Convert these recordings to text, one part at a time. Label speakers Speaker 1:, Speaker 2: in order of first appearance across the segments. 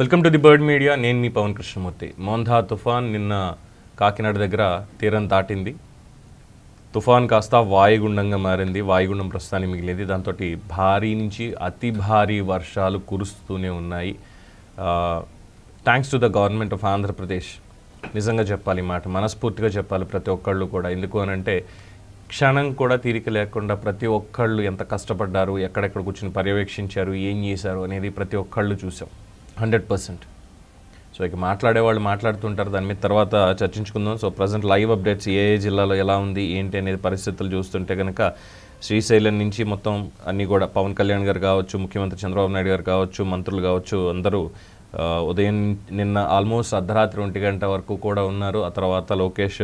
Speaker 1: Welcome to the bird media. నేను మీ పవన్ కృష్ణమూర్తి. మోంధా తుఫాన్ నిన్న కాకినాడ దగ్గర తీరం దాటింది. తుఫాన్ కాస్త వాయుగుండంగా మారింది. వాయుగుండం ప్రస్తుతానికి మిగిలింది. దాంతో భారీ నుంచి అతి భారీ వర్షాలు కురుస్తూనే ఉన్నాయి. Thanks to the government of Andhra Pradesh. నిజంగా చెప్పాలి మాట మనస్ఫూర్తిగా చెప్పాలి ప్రతి ఒక్కళ్ళు కూడా. ఎందుకు అనంటే క్షణం కూడా తీరిక లేకుండా ప్రతి ఒక్కళ్ళు ఎంత కష్టపడ్డారు ఎక్కడెక్కడ కూర్చుని పర్యవేక్షించారు ఏం చేశారు అనేది ప్రతి ఒక్కళ్ళు చూసాం. Hundred percent. సో ఇక మాట్లాడే వాళ్ళు మాట్లాడుతుంటారు. దాని మీద తర్వాత చర్చించుకుందాం. సో ప్రజెంట్ లైవ్ అప్డేట్స్ ఏ ఏ జిల్లాలో ఎలా ఉంది ఏంటి అనేది పరిస్థితులు చూస్తుంటే కనుక శ్రీశైలం నుంచి మొత్తం అన్నీ కూడా పవన్ కళ్యాణ్ గారు కావచ్చు ముఖ్యమంత్రి చంద్రబాబు నాయుడు గారు కావచ్చు మంత్రులు కావచ్చు అందరూ ఉదయం నిన్న ఆల్మోస్ట్ అర్ధరాత్రి ఒంటి గంట వరకు కూడా ఉన్నారు. ఆ తర్వాత లోకేష్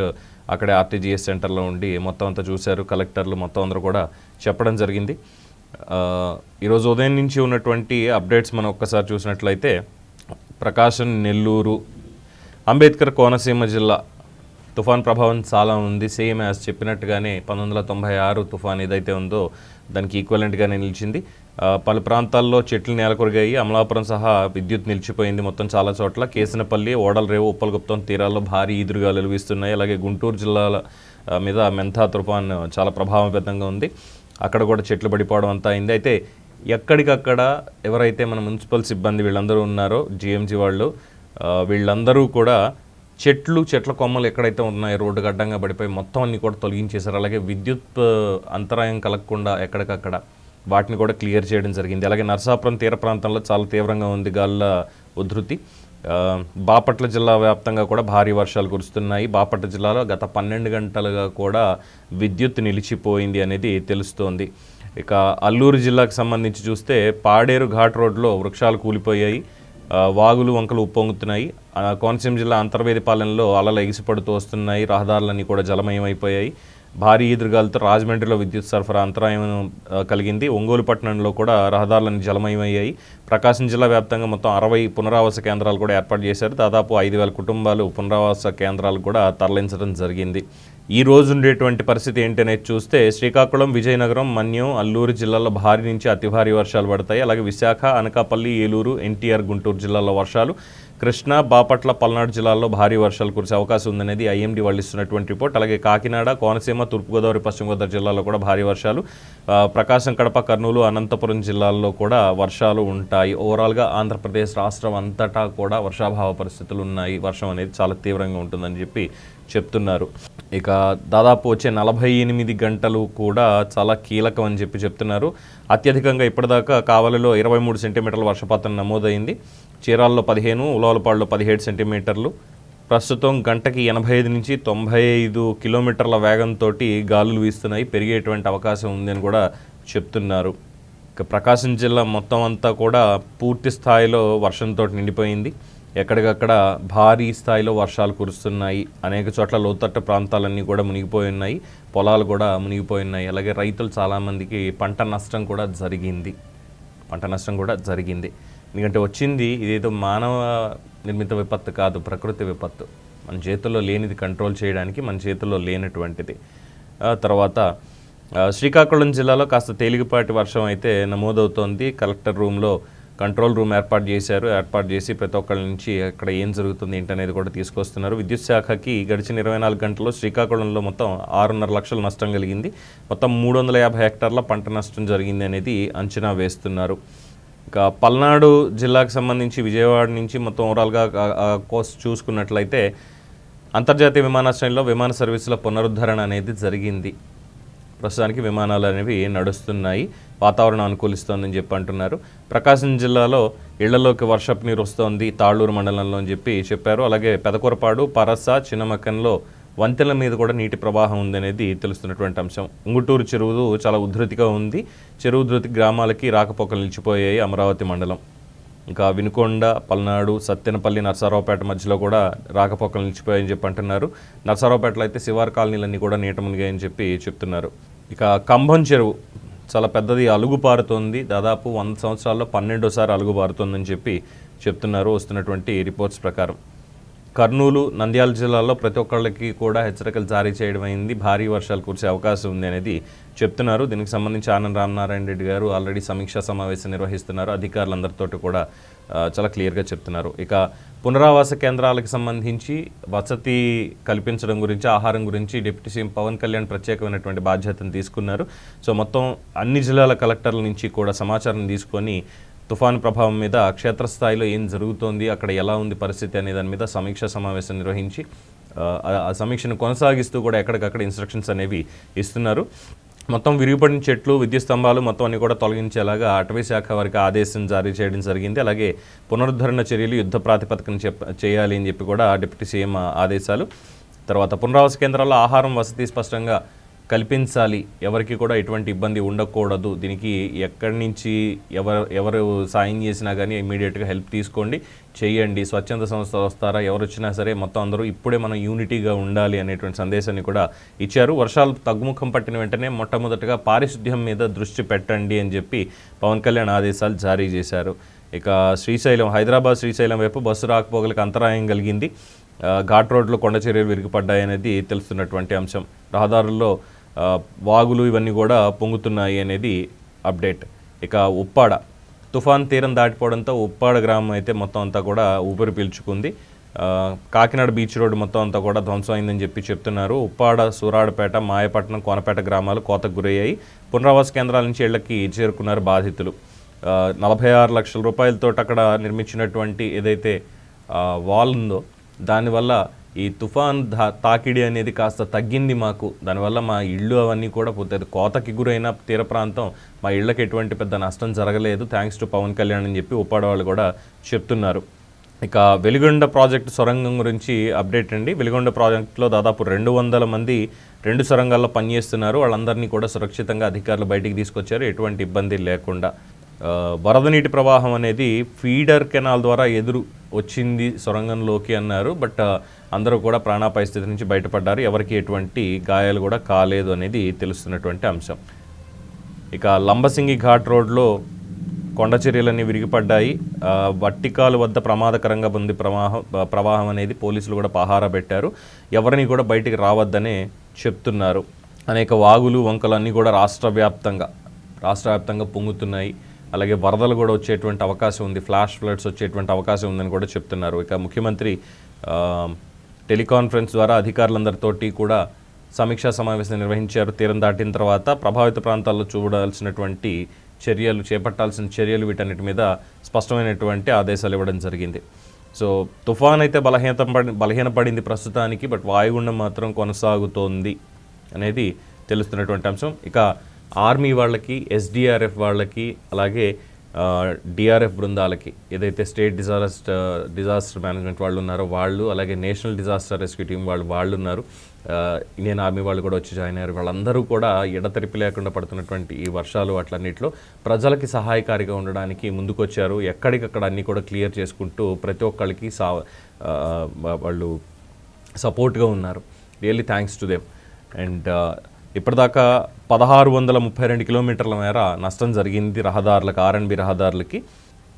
Speaker 1: అక్కడే ఆర్టీజీఎస్ సెంటర్లో ఉండి మొత్తం అంతా చూశారు. కలెక్టర్లు మొత్తం అందరూ కూడా చెప్పడం జరిగింది. ఈరోజు ఉదయం నుంచి ఉన్నటువంటి అప్డేట్స్ మనం ఒక్కసారి చూసినట్లయితే ప్రకాశం నెల్లూరు అంబేద్కర్ కోనసీమ జిల్లా తుఫాన్ ప్రభావం చాలా ఉంది. సేమ్ యాజ్ చెప్పినట్టుగానే పంతొమ్మిది వందల తొంభై ఆరు తుఫాన్ ఏదైతే ఉందో దానికి ఈక్వలెంట్గానే నిలిచింది. పలు ప్రాంతాల్లో చెట్లు నేలకొరిగాయి. అమలాపురం సహా విద్యుత్ నిలిచిపోయింది మొత్తం చాలా చోట్ల. కేసనపల్లి ఓడలరేవు ఉప్పలగుప్తం తీరాల్లో భారీ ఈదురుగాలు వీస్తున్నాయి. అలాగే గుంటూరు జిల్లాల మీద మెంథా తుఫాన్ చాలా ప్రభావవంతంగా ఉంది. అక్కడ కూడా చెట్లు పడిపోవడం అంతా అయింది. అయితే ఎక్కడికక్కడ ఎవరైతే మన మున్సిపల్ సిబ్బంది వీళ్ళందరూ ఉన్నారో జిఎంజీ వాళ్ళు వీళ్ళందరూ కూడా చెట్లు చెట్ల కొమ్మలు ఎక్కడైతే ఉన్నాయో రోడ్డు అడ్డంగా పడిపోయి మొత్తం అన్ని కూడా తొలగించేశారు. అలాగే విద్యుత్ అంతరాయం కలగకుండా ఎక్కడికక్కడ వాటిని కూడా క్లియర్ చేయడం జరిగింది. అలాగే నర్సాపురం తీర ప్రాంతంలో చాలా తీవ్రంగా ఉంది గాల్ల ఉధృతి. బాపట్ల జిల్లా వ్యాప్తంగా కూడా భారీ వర్షాలు కురుస్తున్నాయి. బాపట్ల జిల్లాలో గత పన్నెండు గంటలుగా కూడా విద్యుత్ నిలిచిపోయింది అనేది తెలుస్తోంది. ఇక అల్లూరు జిల్లాకు సంబంధించి చూస్తే పాడేరు ఘాట్ రోడ్లో వృక్షాలు కూలిపోయాయి. వాగులు వంకలు ఉప్పొంగుతున్నాయి. కోనసీమ జిల్లా అంతర్వేదిపాలెంలో అలలు ఎగిసిపడుతూ వస్తున్నాయి. రహదారులన్నీ కూడా జలమయమైపోయాయి. భారీ ఎదురుగాలతో రాజమండ్రిలో విద్యుత్ సరఫరా అంతరాయం కలిగింది. ఒంగోలు పట్టణంలో కూడా రహదారులన్నీ జలమయమయ్యాయి. ప్రకాశం జిల్లా వ్యాప్తంగా మొత్తం అరవై పునరావాస కేంద్రాలు కూడా ఏర్పాటు చేశారు. దాదాపు ఐదు వేల కుటుంబాలు పునరావాస కేంద్రాలు కూడా తరలించడం జరిగింది. ఈ రోజు ఉండేటువంటి పరిస్థితి ఏంటనేది చూస్తే శ్రీకాకుళం విజయనగరం మన్యం అల్లూరు జిల్లాలో భారీ నుంచి అతి భారీ వర్షాలు పడతాయి. అలాగే విశాఖ అనకాపల్లి ఏలూరు ఎన్టీఆర్ గుంటూరు జిల్లాలో వర్షాలు కృష్ణా బాపట్ల పల్నాడు జిల్లాల్లో భారీ వర్షాలు కురిసే అవకాశం ఉందనేది ఐఎండీ వాళ్ళు ఇస్తున్నటువంటి రిపోర్ట్. అలాగే కాకినాడ కోనసీమ తూర్పుగోదావరి పశ్చిమ గోదావరి జిల్లాలో కూడా భారీ వర్షాలు. ప్రకాశం కడప కర్నూలు అనంతపురం జిల్లాల్లో కూడా వర్షాలు ఉంటాయి. ఓవరాల్గా ఆంధ్రప్రదేశ్ రాష్ట్రం అంతటా కూడా వర్షాభావ పరిస్థితులు ఉన్నాయి. వర్షం అనేది చాలా తీవ్రంగా ఉంటుందని చెప్పి చెప్తున్నారు. ఇక దాదాపు వచ్చే నలభై ఎనిమిది గంటలు కూడా చాలా కీలకం అని చెప్పి చెప్తున్నారు. అత్యధికంగా ఇప్పటిదాకా కావలిలో ఇరవై మూడు సెంటీమీటర్ల వర్షపాతం నమోదైంది. చీరాల్లో పదిహేను ఉలవలపాడులో పదిహేడు సెంటీమీటర్లు. ప్రస్తుతం గంటకి ఎనభై ఐదు నుంచి తొంభై ఐదు కిలోమీటర్ల వేగంతో గాలులు వీస్తున్నాయి. పెరిగేటువంటి అవకాశం ఉందని కూడా చెప్తున్నారు. ఇక ప్రకాశం జిల్లా మొత్తం అంతా కూడా పూర్తి స్థాయిలో వర్షంతో నిండిపోయింది. ఎక్కడికక్కడ భారీ స్థాయిలో వర్షాలు కురుస్తున్నాయి. అనేక చోట్ల లోతట్టు ప్రాంతాలన్నీ కూడా మునిగిపోయి ఉన్నాయి. పొలాలు కూడా మునిగిపోయి ఉన్నాయి. అలాగే రైతులు చాలామందికి పంట నష్టం కూడా జరిగింది. పంట నష్టం కూడా జరిగింది. ఎందుకంటే వచ్చింది ఇదేదో మానవ నిర్మిత విపత్తు కాదు ప్రకృతి విపత్తు. మన చేతుల్లో లేనిది కంట్రోల్ చేయడానికి మన చేతుల్లో లేనటువంటిది. తర్వాత శ్రీకాకుళం జిల్లాలో కాస్త తేలికపాటి వర్షం అయితే నమోదవుతోంది. కలెక్టర్ రూమ్లో కంట్రోల్ రూమ్ ఏర్పాటు చేశారు. ఏర్పాటు చేసి ప్రతి ఒక్కళ్ళ నుంచి అక్కడ ఏం జరుగుతుంది ఏంటనేది కూడా తీసుకొస్తున్నారు. విద్యుత్ శాఖకి గడిచిన ఇరవై నాలుగు గంటల్లో శ్రీకాకుళంలో మొత్తం ఆరున్నర లక్షల నష్టం కలిగింది. మొత్తం మూడు వందల యాభై హెక్టార్ల పంట నష్టం జరిగింది అనేది అంచనా వేస్తున్నారు. ఇక పల్నాడు జిల్లాకు సంబంధించి విజయవాడ నుంచి మొత్తం ఓవరాల్గా కోర్స్ చూసుకున్నట్లయితే అంతర్జాతీయ విమానాశ్రయంలో విమాన సర్వీసుల పునరుద్ధరణ అనేది జరిగింది. ప్రస్తుతానికి విమానాలు అనేవి నడుస్తున్నాయి. వాతావరణం అనుకూలిస్తోందని చెప్పి అంటున్నారు. ప్రకాశం జిల్లాలో ఇళ్ళలోకి వర్షపు నీరు వస్తోంది. తాళ్ళూరు మండలంలో అని చెప్పి చెప్పారు. అలాగే పెదకూరపాడు పరస చిన్నమక్కన్లో వంతెల మీద కూడా నీటి ప్రవాహం ఉందనేది తెలుస్తున్నటువంటి అంశం. ఉంగుటూరు చెరువు చాలా ఉధృతిగా ఉంది. చెరువు ఉధృతి గ్రామాలకి రాకపోకలు నిలిచిపోయాయి అమరావతి మండలం. ఇంకా వినుకొండ పల్నాడు సత్తెనపల్లి నర్సారావుపేట మధ్యలో కూడా రాకపోకలు నిలిచిపోయాయని చెప్పి అంటున్నారు. నర్సారావుపేటలో అయితే శివార్ కాలనీలన్నీ కూడా నీట మునిగాయని చెప్పి చెప్తున్నారు. ఇక కంభం చెరువు చాలా పెద్దది అలుగు పారుతోంది దాదాపు వంద సంవత్సరాల్లో పన్నెండోసారి అలుగు పారుతోందని చెప్పి చెప్తున్నారు వస్తున్నటువంటి రిపోర్ట్స్ ప్రకారం. కర్నూలు నంద్యాల జిల్లాలో ప్రతి ఒక్కళ్ళకి కూడా హెచ్చరికలు జారీ చేయడం అయింది. భారీ వర్షాలు కురిసే అవకాశం ఉంది అనేది చెప్తున్నారు. దీనికి సంబంధించి ఆనంద్ రామనారాయణ రెడ్డి గారు ఆల్రెడీ సమీక్షా సమావేశం నిర్వహిస్తున్నారు. అధికారులందరితోటి కూడా చాలా క్లియర్గా చెప్తున్నారు. ఇక పునరావాస కేంద్రాలకు సంబంధించి వసతి కల్పించడం గురించి ఆహారం గురించి డిప్యూటీ సీఎం పవన్ కళ్యాణ్ ప్రత్యేకమైనటువంటి బాధ్యతను తీసుకున్నారు. సో మొత్తం అన్ని జిల్లాల కలెక్టర్ల నుంచి కూడా సమాచారం తీసుకొని తుఫాను ప్రభావం మీద క్షేత్రస్థాయిలో ఏం జరుగుతోంది అక్కడ ఎలా ఉంది పరిస్థితి అనే దాని మీద సమీక్షా సమావేశం నిర్వహించి ఆ, సమీక్షను కొనసాగిస్తూ కూడా ఎక్కడికక్కడ ఇన్స్ట్రక్షన్స్ అనేవి ఇస్తున్నారు. మొత్తం విరిగిపడిన చెట్లు విద్యుత్ స్తంభాలు మొత్తం అన్ని కూడా తొలగించేలాగా అటవీ శాఖ వారికి ఆదేశం జారీ చేయడం జరిగింది. అలాగే పునరుద్ధరణ చర్యలు యుద్ధ ప్రాతిపదికన చెప్ చేయాలి అని చెప్పి కూడా డిప్యూటీ సీఎం ఆదేశాలు. తర్వాత పునరావాస కేంద్రాల్లో ఆహారం వసతి స్పష్టంగా కల్పించాలి. ఎవరికి కూడా ఎటువంటి ఇబ్బంది ఉండకూడదు. దీనికి ఎక్కడి నుంచి ఎవరు ఎవరు సాయం చేసినా కానీ ఇమీడియట్గా హెల్ప్ తీసుకోండి. చేయండి. స్వచ్ఛంద సంస్థలు వస్తారా ఎవరు వచ్చినా సరే మొత్తం అందరూ ఇప్పుడే మనం యూనిటీగా ఉండాలి అనేటువంటి సందేశాన్ని కూడా ఇచ్చారు. వర్షాలు తగ్గుముఖం పట్టిన వెంటనే మొట్టమొదటిగా పారిశుద్ధ్యం మీద దృష్టి పెట్టండి అని చెప్పి పవన్ కళ్యాణ్ ఆదేశాలు జారీ చేశారు. ఇక శ్రీశైలం హైదరాబాద్ శ్రీశైలం వైపు బస్సు రాకపోకలకు అంతరాయం కలిగింది. ఘాట్ రోడ్లో కొండ చర్యలు విరిగిపడ్డాయనేది తెలుస్తున్నటువంటి అంశం. రహదారుల్లో వాగులు ఇవన్నీ కూడా పొంగుతున్నాయి అనేది అప్డేట్. ఇక ఉప్పాడ తుఫాన్ తీరం దాటిపోవడంతో ఉప్పాడ గ్రామం అయితే మొత్తం అంతా కూడా ఊపిరి పీల్చుకుంది. కాకినాడ బీచ్ రోడ్డు మొత్తం అంతా కూడా ధ్వంసం అయిందని చెప్పి చెప్తున్నారు. ఉప్పాడ సూరాడపేట మాయపట్నం కోనపేట గ్రామాలు కోతకు గురయ్యాయి. పునరావాస కేంద్రాల నుంచి ఇళ్ళకి చేరుకున్నారు బాధితులు. నలభై ఆరు లక్షల రూపాయలతో అక్కడ నిర్మించినటువంటి ఏదైతే వాల్ ఉందో దానివల్ల ఈ తుఫాన్ దా తాకిడి అనేది కాస్త తగ్గింది మాకు. దానివల్ల మా ఇళ్ళు అవన్నీ కూడా పోతాయి కోతకి గురైన తీర ప్రాంతం మా ఇళ్ళకి ఎటువంటి పెద్ద నష్టం జరగలేదు. థ్యాంక్స్ టు పవన్ కళ్యాణ్ అని చెప్పి ఉప్పాడ వాళ్ళు కూడా చెప్తున్నారు. ఇక వెలిగొండ ప్రాజెక్టు సొరంగం గురించి అప్డేట్ అండి. వెలిగొండ ప్రాజెక్టులో దాదాపు రెండు వందల మంది రెండు సొరంగాల్లో పనిచేస్తున్నారు. వాళ్ళందరినీ కూడా సురక్షితంగా అధికారులు బయటికి తీసుకొచ్చారు. ఎటువంటి ఇబ్బంది లేకుండా. వరద నీటి ప్రవాహం అనేది ఫీడర్ కెనాల్ ద్వారా ఎదురు వచ్చింది సొరంగంలోకి అన్నారు బట్ అందరూ కూడా ప్రాణాపాయ స్థితి నుంచి బయటపడ్డారు. ఎవరికి ఎటువంటి గాయాలు కూడా కాలేదు అనేది తెలుస్తున్నటువంటి అంశం. ఇక లంబసింగి ఘాట్ రోడ్లో కొండ చర్యలన్నీ విరిగిపడ్డాయి. వట్టికాలు వద్ద ప్రమాదకరంగా ఉంది ప్రవాహం ప్రవాహం అనేది పోలీసులు కూడా పహారా పెట్టారు. ఎవరిని కూడా బయటికి రావద్దనే చెప్తున్నారు. అనేక వాగులు వంకలు అన్నీ కూడా రాష్ట్ర వ్యాప్తంగా రాష్ట్ర వ్యాప్తంగా పొంగుతున్నాయి. అలాగే వరదలు కూడా వచ్చేటువంటి అవకాశం ఉంది ఫ్లాష్ ఫ్లడ్స్ వచ్చేటువంటి అవకాశం ఉందని కూడా చెప్తున్నారు. ఇక ముఖ్యమంత్రి టెలికాన్ఫరెన్స్ ద్వారా అధికారులందరితోటి కూడా సమీక్షా సమావేశం నిర్వహించారు. తీరం దాటిన తర్వాత ప్రభావిత ప్రాంతాల్లో చూడాల్సినటువంటి చర్యలు చేపట్టాల్సిన చర్యలు వీటన్నిటి మీద స్పష్టమైనటువంటి ఆదేశాలు ఇవ్వడం జరిగింది. సో తుఫాన్ అయితే బలహీనత పడి బలహీనపడింది ప్రస్తుతానికి బట్ వాయుగుండం మాత్రం కొనసాగుతోంది అనేది తెలుస్తున్నటువంటి అంశం. ఇక ఆర్మీ వాళ్ళకి ఎస్డిఆర్ఎఫ్ వాళ్ళకి అలాగే డిఆర్ఎఫ్ బృందాలకి ఏదైతే స్టేట్ డిజాస్టర్ డిజాస్టర్ మేనేజ్మెంట్ వాళ్ళు ఉన్నారో వాళ్ళు అలాగే నేషనల్ డిజాస్టర్ రెస్క్యూ టీం వాళ్ళు వాళ్ళు ఉన్నారు. ఇండియన్ ఆర్మీ వాళ్ళు కూడా వచ్చి జాయిన్ అయ్యారు. వాళ్ళందరూ కూడా ఎడతెరిపి లేకుండా పడుతున్నటువంటి ఈ వర్షాలు అట్లన్నిట్లో ప్రజలకి సహాయకారిగా ఉండడానికి ముందుకొచ్చారు. ఎక్కడికక్కడ అన్నీ కూడా క్లియర్ చేసుకుంటూ ప్రతి ఒక్కళ్ళకి సా వాళ్ళు సపోర్ట్గా ఉన్నారు. Really thanks to them and ఇప్పటిదాకా పదహారు వందల ముప్పై రెండు కిలోమీటర్ల మేర నష్టం జరిగింది రహదారులకు ఆర్ఎన్బి రహదారులకి.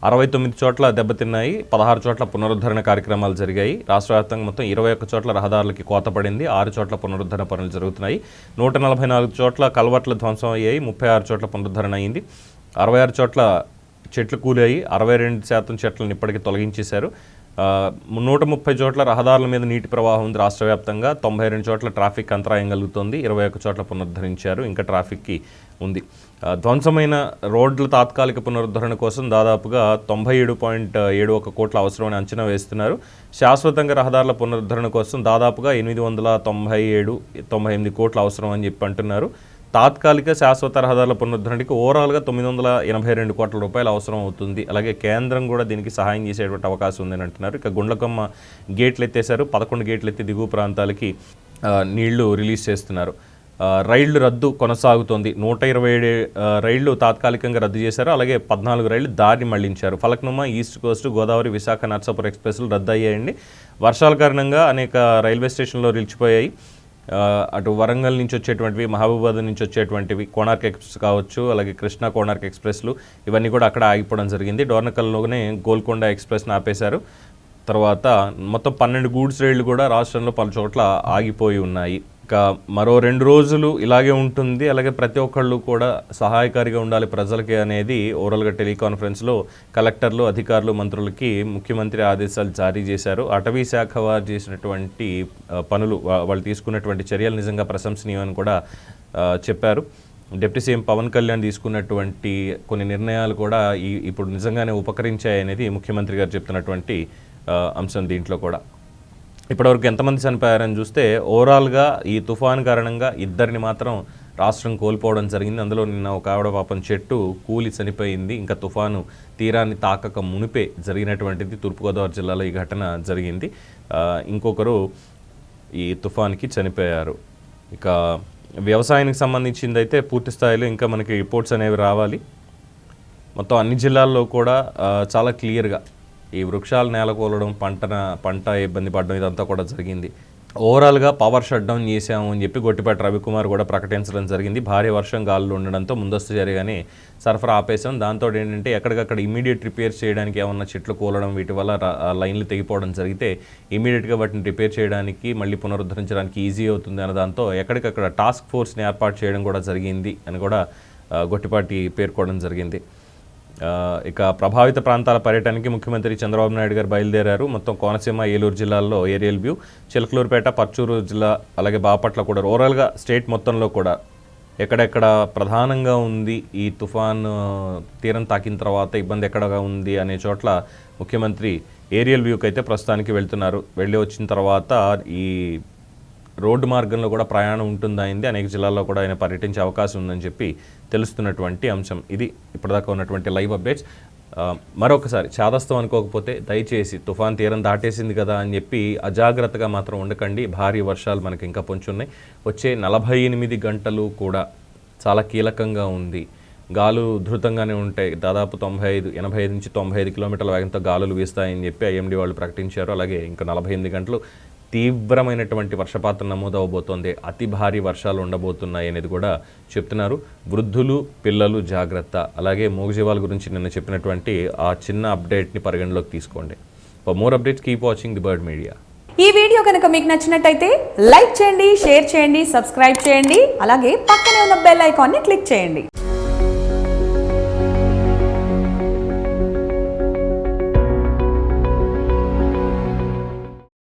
Speaker 1: అరవై తొమ్మిది చోట్ల దెబ్బతిన్నాయి పదహారు చోట్ల పునరుద్ధరణ కార్యక్రమాలు జరిగాయి. రాష్ట్ర వ్యాప్తంగా మొత్తం ఇరవై ఒక్క చోట్ల రహదారులకి కోత పడింది ఆరు చోట్ల పునరుద్ధరణ పనులు జరుగుతున్నాయి. నూట నలభై నాలుగు చోట్ల కల్వర్ట్లు ధ్వంసం అయ్యాయి ముప్పై ఆరు చోట్ల పునరుద్ధరణ అయింది. అరవై ఆరు చోట్ల చెట్లు కూలాయి అరవై రెండు శాతం చెట్లను ఇప్పటికీ తొలగించేశారు. నూట ముప్పై చోట్ల రహదారుల మీద నీటి ప్రవాహం ఉంది రాష్ట్ర వ్యాప్తంగా తొంభై రెండు చోట్ల ట్రాఫిక్ అంతరాయం కలుగుతుంది. ఇరవై ఒక్క చోట్ల పునరుద్ధరించారు. ఇంకా ట్రాఫిక్కి ఉంది. ధ్వంసమైన రోడ్ల తాత్కాలిక పునరుద్ధరణ కోసం దాదాపుగా తొంభై ఏడు పాయింట్ ఏడు ఒక కోట్ల అవసరమని అంచనా వేస్తున్నారు. శాశ్వతంగా రహదారుల పునరుద్ధరణ కోసం దాదాపుగా ఎనిమిది వందల తొంభై ఏడు తొంభై ఎనిమిది కోట్ల అవసరం అని చెప్పి అంటున్నారు. తాత్కాలిక శాశ్వత రహదారుల పునరుద్ధరణకి ఓవరాల్గా తొమ్మిది వందల ఎనభై రెండు కోట్ల రూపాయలు అవసరం అవుతుంది. అలాగే కేంద్రం కూడా దీనికి సహాయం చేసేటువంటి అవకాశం ఉందని అంటున్నారు. ఇక గుండ్లకమ్మ గేట్లు ఎత్తేశారు. పదకొండు గేట్లు ఎత్తి దిగువ ప్రాంతాలకి నీళ్ళు రిలీజ్ చేస్తున్నారు. రైళ్ళు రద్దు కొనసాగుతోంది. నూట ఇరవై ఏడు రైళ్ళు తాత్కాలికంగా రద్దు చేశారు. అలాగే పద్నాలుగు రైళ్ళు దారి మళ్ళించారు. ఫలక్నుమా ఈస్ట్ కోస్ట్ గోదావరి విశాఖ నర్సాపూర్ ఎక్స్ప్రెస్లు రద్దు అయ్యాయండి. వర్షాల కారణంగా అనేక రైల్వే స్టేషన్లో నిలిచిపోయాయి. అటు వరంగల్ నుంచి వచ్చేటువంటివి మహబూబాద్ నుంచి వచ్చేటువంటివి కోణార్క్ ఎక్స్ప్రెస్ కావచ్చు అలాగే కృష్ణా కోణార్క్ ఎక్స్ప్రెస్లు ఇవన్నీ కూడా అక్కడ ఆగిపోవడం జరిగింది. డోర్నకల్లోనే గోల్కొండ ఎక్స్ప్రెస్ని ఆపేశారు. తర్వాత మొత్తం పన్నెండు గూడ్స్ రైళ్ళు కూడా రాష్ట్రంలో పలు చోట్ల ఆగిపోయి ఉన్నాయి. ఇంకా మరో రెండు రోజులు ఇలాగే ఉంటుంది. అలాగే ప్రతి ఒక్కళ్ళు కూడా సహాయకారిగా ఉండాలి ప్రజలకి అనేది ఓవరాల్గా టెలికాన్ఫరెన్స్లో కలెక్టర్లు అధికారులు మంత్రులకి ముఖ్యమంత్రి ఆదేశాలు జారీ చేశారు. అటవీ శాఖ వారు చేసినటువంటి పనులు వాళ్ళు తీసుకున్నటువంటి చర్యలు నిజంగా ప్రశంసనీయమని కూడా చెప్పారు. డిప్యూటీ సీఎం పవన్ కళ్యాణ్ తీసుకున్నటువంటి కొన్ని నిర్ణయాలు కూడా ఈ ఇప్పుడు నిజంగానే ఉపకరించాయి అనేది ముఖ్యమంత్రి గారు చెప్తున్నటువంటి అంశం దీంట్లో కూడా. ఇప్పటివరకు ఎంతమంది చనిపోయారని చూస్తే ఓవరాల్గా ఈ తుఫాన్ కారణంగా ఇద్దరిని మాత్రం రాష్ట్రం కోల్పోవడం జరిగింది. అందులో నిన్న ఒక ఆవిడ పాపం చెట్టు కూలి చనిపోయింది. ఇంకా తుఫాను తీరాన్ని తాకక మునిపే జరిగినటువంటిది తూర్పుగోదావరి జిల్లాలో ఈ ఘటన జరిగింది. ఇంకొకరు ఈ తుఫాన్కి చనిపోయారు. ఇక వ్యవసాయానికి సంబంధించింది అయితే పూర్తి స్థాయిలో ఇంకా మనకి రిపోర్ట్స్ అనేవి రావాలి. మొత్తం అన్ని జిల్లాల్లో కూడా చాలా క్లియర్గా ఈ వృక్షాలు నేలకూలడం పంటన పంట ఇబ్బంది పడడం ఇదంతా కూడా జరిగింది. ఓవరాల్గా పవర్ షట్ డౌన్ చేసాము అని చెప్పి గొట్టిపాటి రవికుమార్ కూడా ప్రకటించడం జరిగింది. భారీ వర్షం గాలులు ఉండడంతో ముందస్తు జరిగానే సరఫరా ఆపేసాం దాంతో ఏంటంటే ఎక్కడికక్కడ ఇమీడియట్ రిపేర్ చేయడానికి ఏమన్నా చెట్లు కూలడం వీటి వల్ల లైన్లు తెగిపోవడం జరిగితే ఇమీడియట్గా వాటిని రిపేర్ చేయడానికి మళ్ళీ పునరుద్ధరించడానికి ఈజీ అవుతుంది అన్న దాంతో ఎక్కడికక్కడ టాస్క్ ఫోర్స్ని ఏర్పాటు చేయడం కూడా జరిగింది అని కూడా గొట్టిపాటి పేర్కోవడం జరిగింది. ఇక ప్రభావిత ప్రాంతాల పర్యటనకి ముఖ్యమంత్రి చంద్రబాబు నాయుడు గారు బయలుదేరారు. మొత్తం కోనసీమ ఏలూరు జిల్లాల్లో ఏరియల్ వ్యూ. చిలకలూరుపేట పర్చూరు జిల్లా అలాగే బాపట్ల కూడా ఓవరాల్గా స్టేట్ మొత్తంలో కూడా ఎక్కడెక్కడ ప్రధానంగా ఉంది ఈ తుఫాన్ తీరం తాకిన తర్వాత ఇబ్బంది ఎక్కడగా ఉంది అనే చోట్ల ముఖ్యమంత్రి ఏరియల్ వ్యూకి అయితే ప్రస్తుతానికి వెళ్తున్నారు. వెళ్ళి వచ్చిన తర్వాత ఈ రోడ్డు మార్గంలో కూడా ప్రయాణం ఉంటుందైంది అనేక జిల్లాల్లో కూడా ఆయన పర్యటించే అవకాశం ఉందని చెప్పి తెలుస్తున్నటువంటి అంశం. ఇది ఇప్పటిదాకా ఉన్నటువంటి లైవ్ అప్డేట్స్. మరొకసారి చాదస్తం అనుకోకపోతే దయచేసి తుఫాన్ తీరం దాటేసింది కదా అని చెప్పి అజాగ్రత్తగా మాత్రం ఉండకండి. భారీ వర్షాలు మనకి ఇంకా పొంచున్నాయి. వచ్చే నలభై ఎనిమిది గంటలు కూడా చాలా కీలకంగా ఉంది. గాలు ధృతంగానే ఉంటాయి. దాదాపు తొంభై ఐదు ఎనభై ఐదు నుంచి తొంభై ఐదు కిలోమీటర్ల వేగంతో గాలులు వీస్తాయని చెప్పి ఐఎండీ వాళ్ళు ప్రకటించారు. అలాగే ఇంకా నలభై ఎనిమిది గంటలు తీవ్రమైనటువంటి వర్షపాతం నమోదవబోతోంది. అతి భారీ వర్షాలు ఉండబోతున్నాయి అనేది కూడా చెప్తున్నారు. వృద్ధులు పిల్లలు జాగ్రత్త. అలాగే మూగజీవాల గురించి నిన్న చెప్పినటువంటి ఆ చిన్న అప్డేట్ని పరిగణలోకి తీసుకోండి. For more updates keep watching the bird media
Speaker 2: ఈ వీడియో కనుక మీకు నచ్చినట్టయితే లైక్ చేయండి షేర్ చేయండి సబ్స్క్రైబ్ చేయండి. అలాగే పక్కనే ఉన్న బెల్ ఐకాన్ని క్లిక్ చేయండి.